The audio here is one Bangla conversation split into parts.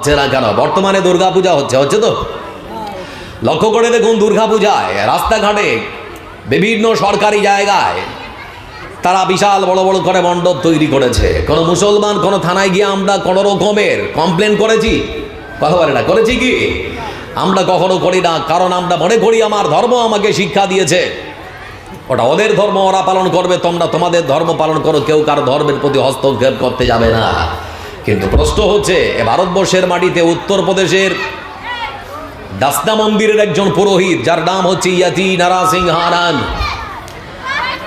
হচ্ছে না কেন? বর্তমানে দুর্গাপূজা হচ্ছে হচ্ছে তো? লক্ষ্য করে দেখুন দুর্গাপূজায়, রাস্তাঘাটে বিভিন্ন সরকারি জায়গায় তারা বিশাল বড় বড় করে মণ্ডপ তৈরি করেছে। কোনো মুসলমান, কোনো থানায় গিয়ে আমরা কোনো রকমের কমপ্লেন করেছি? কথা বলে না, করেছি কি? আমরা কখনো করি না, কারণ আমরা মনে করি আমার ধর্ম আমাকে শিক্ষা দিয়েছে। ওটা ওদের ধর্ম, ওরা পালন করবে, তোমরা তোমাদের ধর্ম পালন করো, কেউ কারও ধর্মের প্রতি হস্তক্ষেপ করতে যাবে না। কিন্তু প্রশ্ন হচ্ছে ভারতবর্ষের মাটিতে উত্তরপ্রদেশের দাসনা মন্দিরের একজন পুরোহিত, যার নাম হচ্ছে ইয়াতি নারা সিং হারান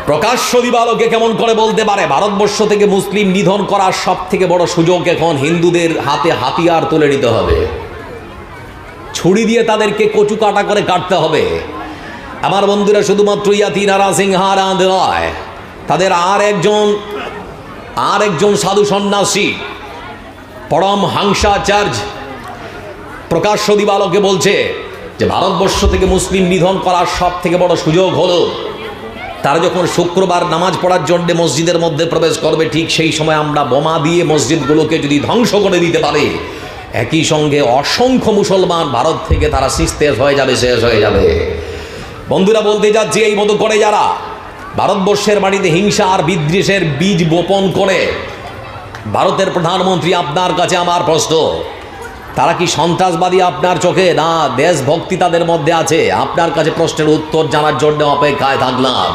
প্রকাশ্য দিবালোকে কেমন করে বলতে পারে? ভারতবর্ষ থেকে মুসলিম নিধন করার সব থেকে বড় সুযোগ এখন হিন্দুদের হাতে হাতিয়ার তুলে নিতে হবে। ছুরি দিয়ে তাদেরকে কচু কাটা করে কাটতে হবে। আমার বন্ধুরা, শুধুমাত্র ইয়াতি নারা সিং হারান নয়, তাদের আর একজন আর একজন সাধু সন্ন্যাসী পরম হাংসাচার্য প্রকাশ্য দিবালোকে বলছে যে ভারতবর্ষ থেকে মুসলিম নিধন করার সব থেকে বড় সুযোগ হলো, তারা যখন শুক্রবার নামাজ পড়ার জন্য মসজিদের মধ্যে প্রবেশ করবে, ঠিক সেই সময় আমরা বোমা দিয়ে মসজিদগুলোকে যদি ধ্বংস করে দিতে পারে, একই সঙ্গে অসংখ্য মুসলমান ভারত থেকে তারা সিস্তেজ হয়ে যাবে, শেষ হয়ে যাবে। বন্ধুরা, বলতে যাচ্ছি এই মতো করে যারা ভারতবর্ষের বাড়িতে হিংসা আর বিদ্বেষের বীজ বপন করে ভারতের প্রধানমন্ত্রী আপনার কাছে আমার প্রশ্ন। তারা কি সন্ত্রাসবাদী আপনার চোখে? না, দেশভক্তি তাদের মধ্যে আছে। আপনার কাছে প্রশ্নের উত্তর জানার জন্য অপেক্ষায় থাকলাম।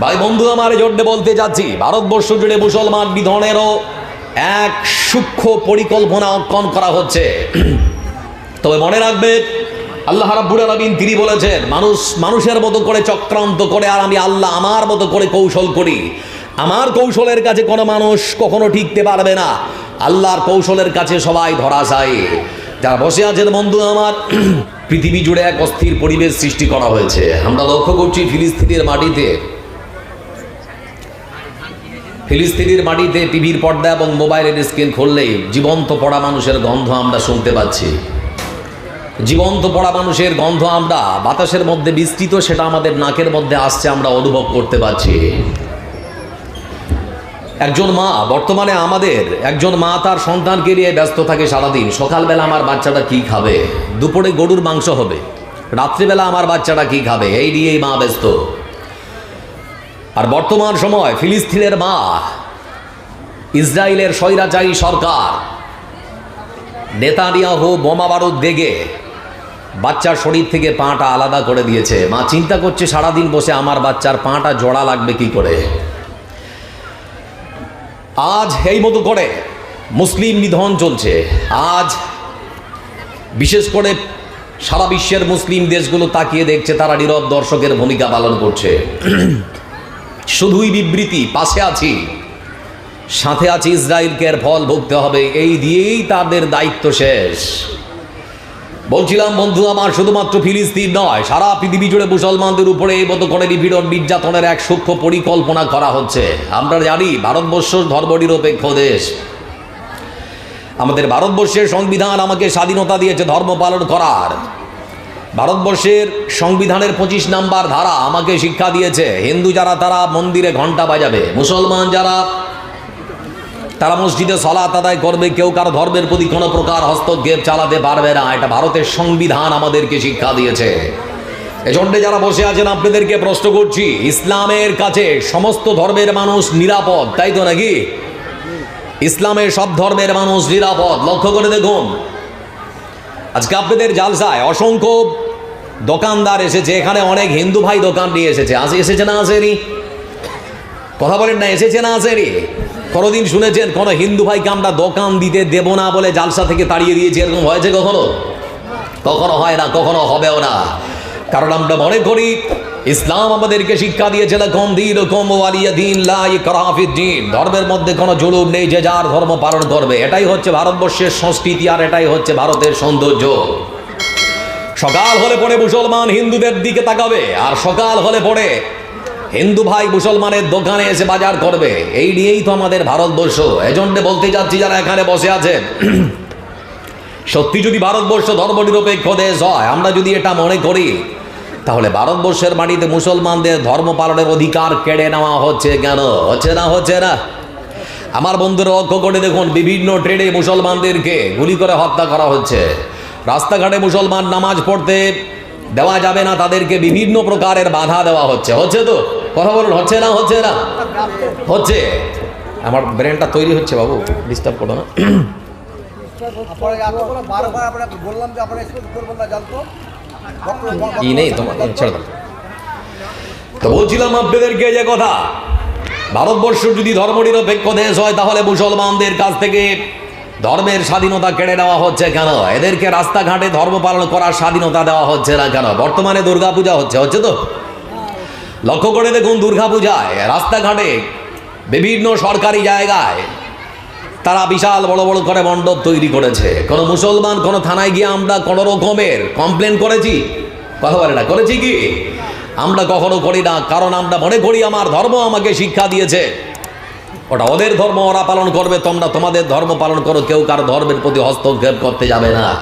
ভাই বন্ধু, আমার জন্য বলতে যাচ্ছি, ভারতবর্ষ জুড়ে মুসলমান বিধনেরও এক সূক্ষ্ম পরিকল্পনা অঙ্কন করা হচ্ছে। তবে মনে রাখবে আল্লাহ রাব্বুল আলামিন তিনি বলেছেন, মানুষ মানুষের মতো করে চক্রান্ত করে আর আমি আল্লাহ আমার মতো করে কৌশল করি। আমার কৌশলের কাছে কোনো মানুষ কখনো ঠিকতে পারবে না। আল্লাহর কৌশলের কাছে সবাই ধরা যায় যারা বসে আছেন, বন্ধু আমার, পৃথিবী জুড়ে এক অস্থির পরিবেশ সৃষ্টি করা হয়েছে। আমরা লক্ষ্য করছি ফিলিস্তিনের মাটিতে ফিলিস্তিনের মাটিতে টিভির পর্দা এবং মোবাইলের স্ক্রিন খুললেই জীবন্ত পড়া মানুষের গন্ধ আমরা শুনতে পাচ্ছি। জীবন্ত পড়া মানুষের গন্ধ আমরা বাতাসের মধ্যে বিস্তৃত, সেটা আমাদের নাকের মধ্যে আসছে, আমরা অনুভব করতে পারছি। একজন মা, বর্তমানে আমাদের একজন মা তার সন্তানকে নিয়ে ব্যস্ত থাকে সারাদিন। সকালবেলা আমার বাচ্চাটা কি খাবে? দুপুরে গরুর মাংস হবে। রাত্রিবেলা আমার বাচ্চাটা কি খাবে? এই নিয়েই মা ব্যস্ত। আর বর্তমান সময় ফিলিস্তিনের মা, ইসরায়েলের স্বৈরাচারী সরকার, নেতানিয়াহু বোমা বারুদ দেগে বাচ্চার শরীর থেকে পাটা আলাদা করে দিয়েছে। মা চিন্তা করছে সারাদিন বসে আমার বাচ্চার পাটা জোড়া লাগবে কি করে? আজ এই মতো করে মুসলিম নিধন চলছে আজ বিশেষ করে সারা বিশ্বের মুসলিম দেশগুলো তাকিয়ে দেখছে তারা নীরব দর্শকের ভূমিকা পালন করছে। শুধুই বিবৃতি, পাশে আছি। সাথে আছি ইসরায়েলকে এর ফল ভুগতে হবে, এই দিয়েই তাদের দায়িত্ব শেষ। বলছিলাম, বন্ধু, আমার শুধুমাত্র ফিলিস্তিন নয়, সারা পৃথিবী জুড়ে মুসলমানদের উপরে এই মতো করে নিপীড়ন নির্যাতনের এক সূক্ষ্ম পরিকল্পনা করা হচ্ছে। আমরা জানি, ভারতবর্ষ ধর্মনিরপেক্ষ দেশ। আমাদের ভারতবর্ষের সংবিধান আমাকে স্বাধীনতা দিয়েছে, ধর্ম পালন করার। ভারতবর্ষের সংবিধানের পঁচিশ নাম্বার ধারা আমাকে শিক্ষা দিয়েছে, হিন্দু যারা তারা মন্দিরে ঘণ্টা বাজাবে, মুসলমান যারা তারা মসজিদে সলাত আদায় করবে, কেউ কারও ধর্মের প্রতি কোনো প্রকার হস্তক্ষেপ চালাতে পারবে না। এটা ভারতের সংবিধান আমাদেরকে শিক্ষা দিয়েছে। এজন্যে যারা বসে আছেন, আপনাদেরকে প্রশ্ন করছি, ইসলামের কাছে সমস্ত ধর্মের মানুষ নিরাপদ, তাই তো নাকি? ইসলামের সব ধর্মের মানুষ নিরাপদ। লক্ষ্য করে দেখুন, আজকে আপনাদের জালসায় অসংখ্য দোকানদার এসেছে, এখানে অনেক হিন্দু ভাই দোকান নিয়ে এসেছে। আজ এসেছে না আসেনি? কথা বলেন না, এসেছে না আসেনি? কোনোদিন শুনেছেন, কোনো হিন্দু ভাইকে আমরা দোকান দিতে দেব না বলে জালসা থেকে তাড়িয়ে দিয়েছি, এরকম হয়েছে কখনো? কখনো হয় না, কখনো হবেও না। কারণ আমরা মনে করি, ইসলাম আমাদেরকে শিক্ষা দিয়েছে কম দিন কম ওয়ালিয়া দিন লাই দিন। ধর্মের মধ্যে কোনো জুলুম নেই, যে যার ধর্ম পালন করবে। এটাই হচ্ছে ভারতবর্ষের সংস্কৃতি আর এটাই হচ্ছে ভারতের সৌন্দর্য। সকাল হলে পরে মুসলমান হিন্দুদের দিকে তাকাবে, আর সকাল হলে পরে হিন্দু ভাই মুসলমানের দোকানে এসে বাজার করবে। এই নিয়েই তো আমাদের ভারতবর্ষ। এজন্য বলতে যাচ্ছি যারা এখানে বসে আছেন সত্যি যদি ভারতবর্ষ ধর্ম ধর্মনিরপেক্ষ দেশ হয়, আমরা যদি এটা মনে করি, তাহলে ভারতবর্ষের মাটিতে মুসলমানদের ধর্ম পালনের অধিকার কেড়ে নেওয়া হচ্ছে কেন? হচ্ছে না হচ্ছে না। আমার বন্ধুরা লক্ষ্য করে দেখুন, বিভিন্ন ট্রেডে মুসলমানদেরকে গুলি করে হত্যা করা হচ্ছে। রাস্তাঘাটে মুসলমান নামাজ পড়তে দেওয়া যাবে না, তাদেরকে বিভিন্ন প্রকারের বাধা দেওয়া হচ্ছে। হচ্ছে তো? কথা বলুন, হচ্ছে না হচ্ছে না? হচ্ছে। আমার ব্রেনটা তৈরি হচ্ছে বাবু ডিস্টার্ব করো না। যে কথা, ভারতবর্ষ যদি ধর্মনিরপেক্ষ দেশ হয়, তাহলে মুসলমানদের কাছ থেকে ধর্মের স্বাধীনতা কেড়ে নেওয়া হচ্ছে কেন? এদেরকে রাস্তাঘাটে ধর্ম পালন করার স্বাধীনতা দেওয়া হচ্ছে না কেন? বর্তমানে দুর্গাপূজা হচ্ছে হচ্ছে তো? লক্ষ্য করে দেখুন দুর্গাপূজায় রাস্তাঘাটে বিভিন্ন সরকারি জায়গায় তারা বিশাল বড় বড় করে মণ্ডপ তৈরি করেছে। কোনো মুসলমান, কোনো থানায় গিয়ে আমরা কোনো রকমের কমপ্লেন করেছি? কথা বলে না করেছি কি? আমরা কখনো করি না, কারণ আমরা মনে করি আমার ধর্ম আমাকে শিক্ষা দিয়েছে। ওটা ওদের ধর্ম, ওরা পালন করবে, তোমরা তোমাদের ধর্ম পালন করো, কেউ কার ধর্মের প্রতি হস্তক্ষেপ করতে যাবে না।